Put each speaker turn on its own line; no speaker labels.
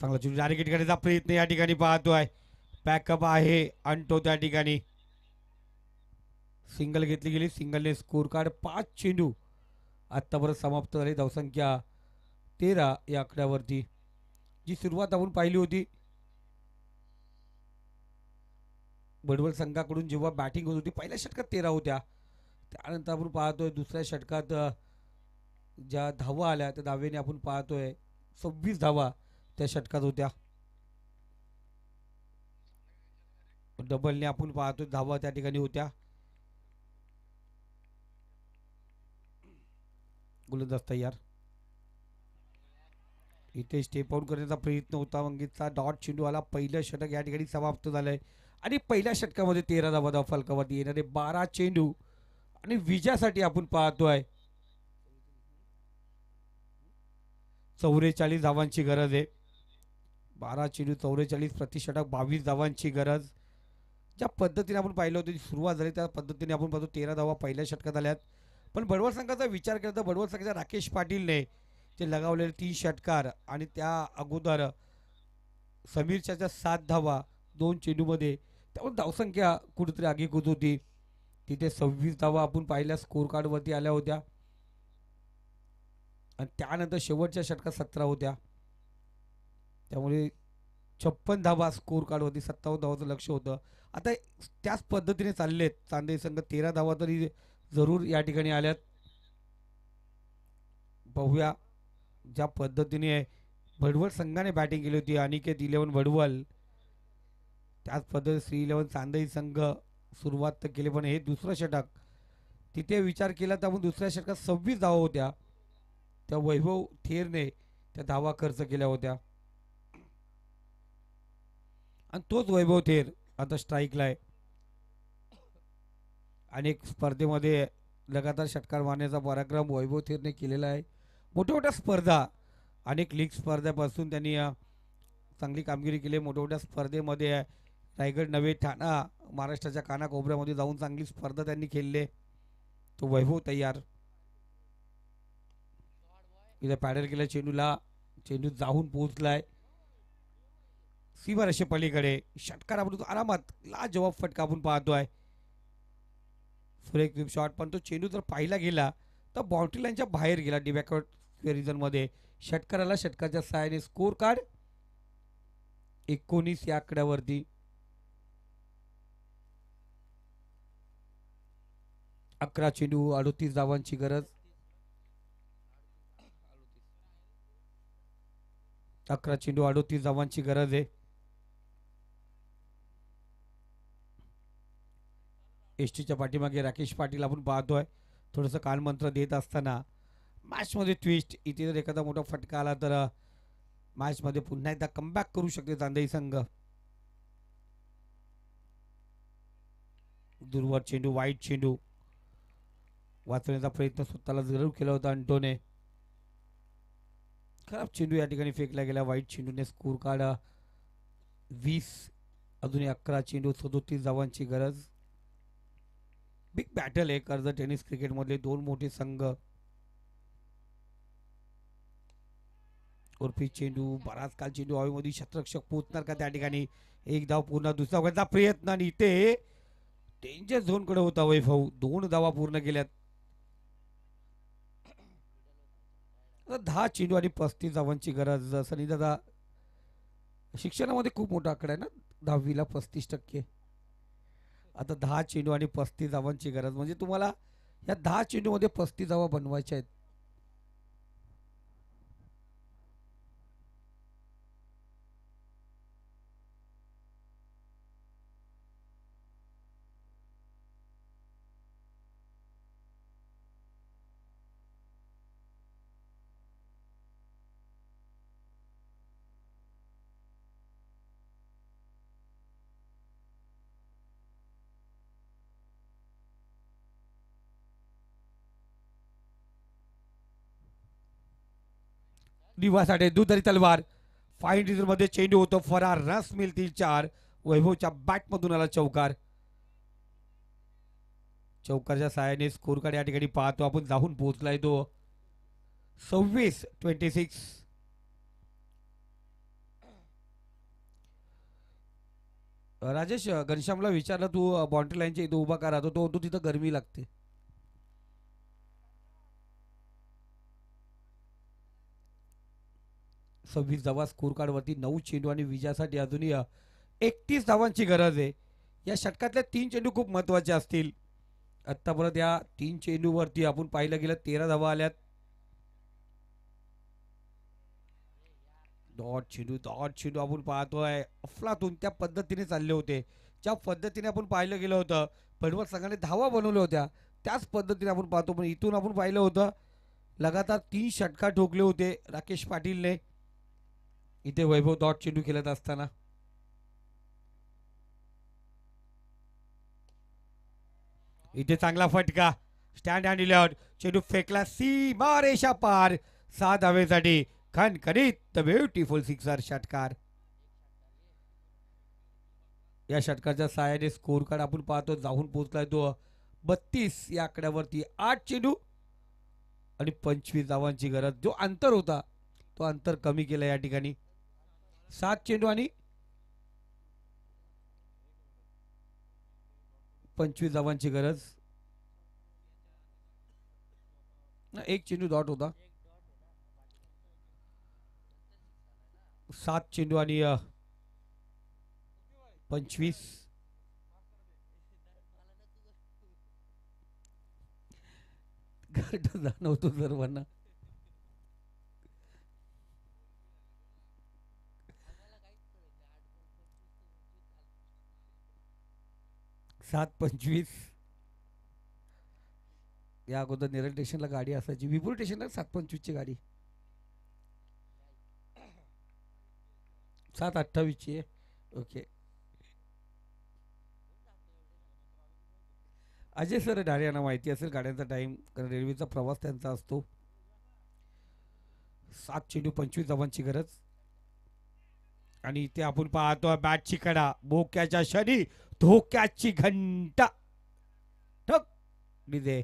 चांगला चेंडू डायरेक्ट करण्याचा प्रयत्न या ठिकाणी पाहतोय. पॅकअप आहे आणतो त्या ठिकाणी. सिंगल घेतली गेली. सिंगलने स्कोर कार्ड पाच चेंडू आत्तापर्यंत समाप्त झाले. धावसंख्या तेरा या आकड्यावरती. जी सुरुवात आपण पाहिली होती. बडवल संघाकडून जेव्हा बॅटिंग होत होती पहिल्या षटकात तेरा होत्या. त्यानंतर आपण पाहतोय दुसऱ्या षटकात ज्या धावा आल्या त्या धावेने आपण पाहतोय. सव्वीस धावा त्या षटकात होत्या. डबलने आपण पाहतो धावा त्या ठिकाणी होत्या. गोलंदाज तयार. इथे स्टेप आउट करण्याचा प्रयत्न होता मंगीतचा डॉट चेंडू आला पहिलं षटक या ठिकाणी समाप्त झालंय. आणि पहिल्या षटकामध्ये तेरा धावा धाव फलकावरती येणारे बारा चेंडू आणि विजयासाठी आपण पाहतोय. चौवेचाळीस धावांची गरज आहे. बारा चेंडू चौवेचाळीस प्रतिषटक बावीस धावांची गरज. ज्या पद्धतीने आपण पाहिलं होतं सुरुवात झाली त्या पद्धतीने आपण पाहतो तेरा धावा पहिल्या षटकात आल्यात. पण बडवल संघाचा विचार केला तर बडवल संघाच्या राकेश पाटीलने ते लगावलेले तीन षटकार आणि त्या अगोदर समीरच्या ज्या सात धावा दोन चेंडूमध्ये त्यामुळे धावसंख्या कुठेतरी आगीकूत होती. तिथे सव्वीस धावा आपण पाहिल्या स्कोर कार्डवरती आल्या होत्या. आणि त्यानंतर शेवटच्या षटकात सतरा होत्या. त्यामुळे छप्पन धावा स्कोर होती सत्तावन्न धावाचं लक्ष होतं. आता त्याच पद्धतीने चालले आहेत चांदई संघ तेरा धावा तरी जरूर या ठिकाणी आल्यात. पाहूया ज्या पद्धतीने भडवल संघाने बॅटिंग केली होती अनिकेत इलेवन भडवल. त्याच पद्धतीने श्री इलेवन चांदई संघ सुरुवात तर केली पण हे दुसरं षटक. तिथे विचार केला तर आपण दुसऱ्या षटकात सव्वीस धावा होत्या. त्या वैभव थेरने त्या धावा खर्च केल्या होत्या. आणि तोच वैभव थेर आता स्ट्राईकला आहे. अनेक स्पर्धेमध्ये लगातार षटकार मारण्याचा पराक्रम वैभव थेरने केलेला आहे. मोठ्या मोठ्या स्पर्धा अनेक लीग स्पर्धेपासून त्यांनी चांगली कामगिरी केली. मोठ्या मोठ्या स्पर्धेमध्ये रायगड नवे ठाणा महाराष्ट्राच्या कानाकोपऱ्यामध्ये जाऊन चांगली स्पर्धा त्यांनी खेळले. तो वैभव तयार. इथे पॅडल केला चेंडूला. चेंडू जाऊन पोहोचलाय. सीमा रेषे पलीकडे. षटकार आपण आरामात लाजवाब फटका आपण पाहतोय. सुरेख शॉट पण तो चेंडू जर पाहिला गेला तर बाउंड्री लाईनच्या बाहेर गेला डिबॅकवर्ड रिझनमध्ये षटकाराला षटकाच्या सहाय्याने स्कोर कार्ड एकोणीस या आकड्यावरती. अकरा चेंडू अडोतीस धावांची गरज. अकरा चेंडू अडोतीस धावांची गरज आहे. एस टीच्या पाठीमागे राकेश पाटील आपण पाहतोय. थोडंसं कानमंत्र देत असताना मॅचमध्ये ट्विस्ट इथे जर एखादा मोठा फटका आला तर मॅचमध्ये पुन्हा एकदा कमबॅक करू शकते चांदई संघ. दूरवर चेंडू वाईट चेंडू. वाचवण्याचा प्रयत्न स्वतःला जरूर केला होता अंटोने. खराब चेंडू या ठिकाणी फेकला गेला. वाईट चेंडूने स्कोर कार्ड वीस अजूनही अकरा चेंडू सदोतीस धावांची गरज. बिग बॅटल आहे कर्ज टेनिस क्रिकेटमधले दोन मोठे संघ. उर्फी चेंडू बराच काल चेंडू हवेमध्ये शतरक्षक पोहोचणार का त्या ठिकाणी? एक धाव पूर्ण दुसरा करता प्रयत्न आणि इथे डेंजर झोनकडे होता वैभव. दोन धावा पूर्ण केल्यात. दहा चेंडू आणि पस्तीस धावांची गरज. सनी दादा शिक्षणामध्ये खूप मोठा आकडा आहे ना? दहावीला पस्तीस टक्के. आता दहा चेंडू आणि पस्तीस धावांची गरज. म्हणजे तुम्हाला या दहा चेंडूमध्ये पस्तीस धावा बनवायच्या आहेत. निवासाठे दुधारी तलवार. फाईन मध्ये चेंडू होतो. फरार रस मिळतील चार. वैभवच्या बॅटमधून आला चौकार. चौकारच्या सहाय्याने स्कोरकडे या ठिकाणी पाहतो. आपण जाऊन पोहोचलाय तो. सव्वीस ट्वेंटी सिक्स राजेश घनश्यामला विचारलं तू बाउंड्री लाईनच्या इथं उभा का राहतो? तो तो तिथं गरमी लागते. सव्वीस धावा स्कोर कार्डवरती नऊ चेंडू आणि विजयासाठी अजूनही एकतीस धावांची गरज आहे. या षटकातल्या तीन चेंडू खूप महत्त्वाचे असतील. आत्तापर्यंत या तीन चेंडूवरती आपण पाहिलं गेलं तेरा धावा आल्यात. डॉट चेंडू डॉट चेंडू आपण पाहतोय. अफलातून त्या पद्धतीने चालले होते. ज्या पद्धतीने आपण पाहिलं गेलं होतं पडवळ संघाने धावा बनवल्या होत्या त्याच पद्धतीने आपण पाहतो. पण इथून आपण पाहिलं होतं लगातार तीन षटका ठोकले होते राकेश पाटीलने. इथे वैभव डॉट चेंडू खेळत असताना. इथे चांगला फटका. स्टँड अँड इलेव्हन चेंडू फेकला. सीमा रेषा पार. सहा धावेसाठी खणखणीत द ब्युटिफुल सिक्सर षटकार. या षटकाच्या सहाय्याने स्कोर कार्ड आपण पाहतो. जाऊन पोहोचलाय तो बत्तीस. या आकड्यावरती आठ चेंडू आणि पंचवीस धावांची गरज. जो अंतर होता तो अंतर कमी केला या ठिकाणी. सात चेंडू आणि पंचवीस धावांची गरज. ना, एक चेंडू डॉट होता. सात चेंडू आणि पंचवीस. घरट जाणवतो सर्वांना. सात पंचवीस. या अगोदर नेरळ स्टेशनला गाडी असायची. विपुल स्टेशनला सात पंचवीसची गाडी. सात अठ्ठावीसची आहे. ओके. अजय सर डारे यांना माहिती असेल गाड्यांचा टाईम कारण रेल्वेचा प्रवास त्यांचा असतो. सात चेंडू पंचवीस धावांची गरज. आणि इथे आपण पाहतो बॅटची कडा. बोक्याच्या शनी धोक्याची घंटा. ठक. दे